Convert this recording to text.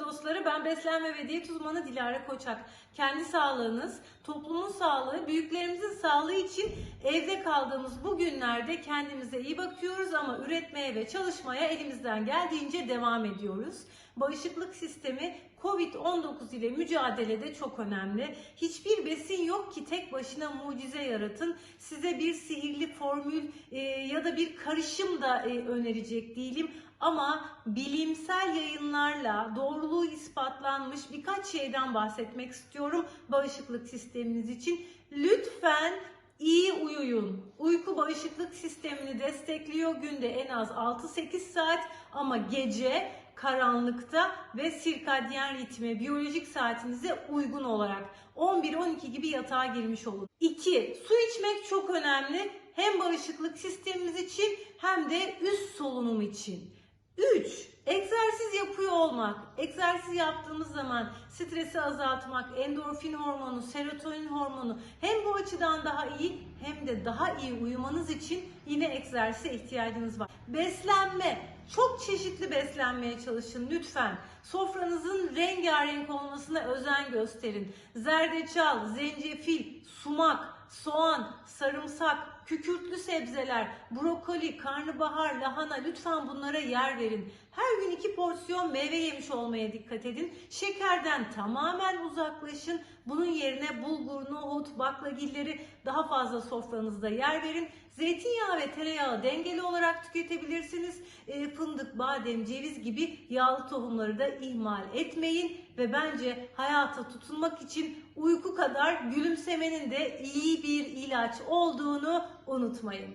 dostları. Ben beslenme ve diyet uzmanı Dilara Koçak. Kendi sağlığınız, toplumun sağlığı, büyüklerimizin sağlığı için evde kaldığımız bu günlerde kendimize iyi bakıyoruz ama üretmeye ve çalışmaya elimizden geldiğince devam ediyoruz. Bağışıklık sistemi Covid-19 ile mücadelede çok önemli. Hiçbir besin yok ki tek başına mucize yaratın. Size bir sihirli formül e, ya da bir karışım da e, önerecek değilim. Ama bilimsel yayınlarla doğruluğu ispatlanmış birkaç şeyden bahsetmek istiyorum bağışıklık sisteminiz için. Lütfen iyi uyuyun. Uyku bağışıklık sistemini destekliyor. Günde en az 6-8 saat ama gece karanlıkta ve sirkadyen ritme, biyolojik saatinize uygun olarak 11-12 gibi yatağa girmiş olun. 2. Su içmek çok önemli. Hem bağışıklık sistemimiz için hem de üst solunum için. 3. Egzersiz yapıyor olmak. Egzersiz yaptığımız zaman stresi azaltmak, endorfin hormonu, serotonin hormonu hem bu açıdan daha iyi hem de daha iyi uyumanız için yine egzersize ihtiyacınız var. Beslenme. Çok çeşitli beslenmeye çalışın lütfen. Sofranızın rengarenk olmasına özen gösterin. Zerdeçal, zencefil, sumak, soğan, sarımsak, kükürtlü sebzeler, brokoli, karnabahar, lahana lütfen bunlara yer verin. Her gün iki porsiyon meyve yemiş olmaya dikkat edin. Şekerden tamamen uzaklaşın. Bunun yerine bulgur, nohut, baklagilleri daha fazla sofranızda yer verin. Zeytinyağı ve tereyağı dengeli olarak tüketebilirsiniz. E, fındık, badem, ceviz gibi yağlı tohumları da ihmal etmeyin. Ve bence hayata tutunmak için uyku kadar gülümsemenin de iyi bir ilaç olduğunu unutmayın.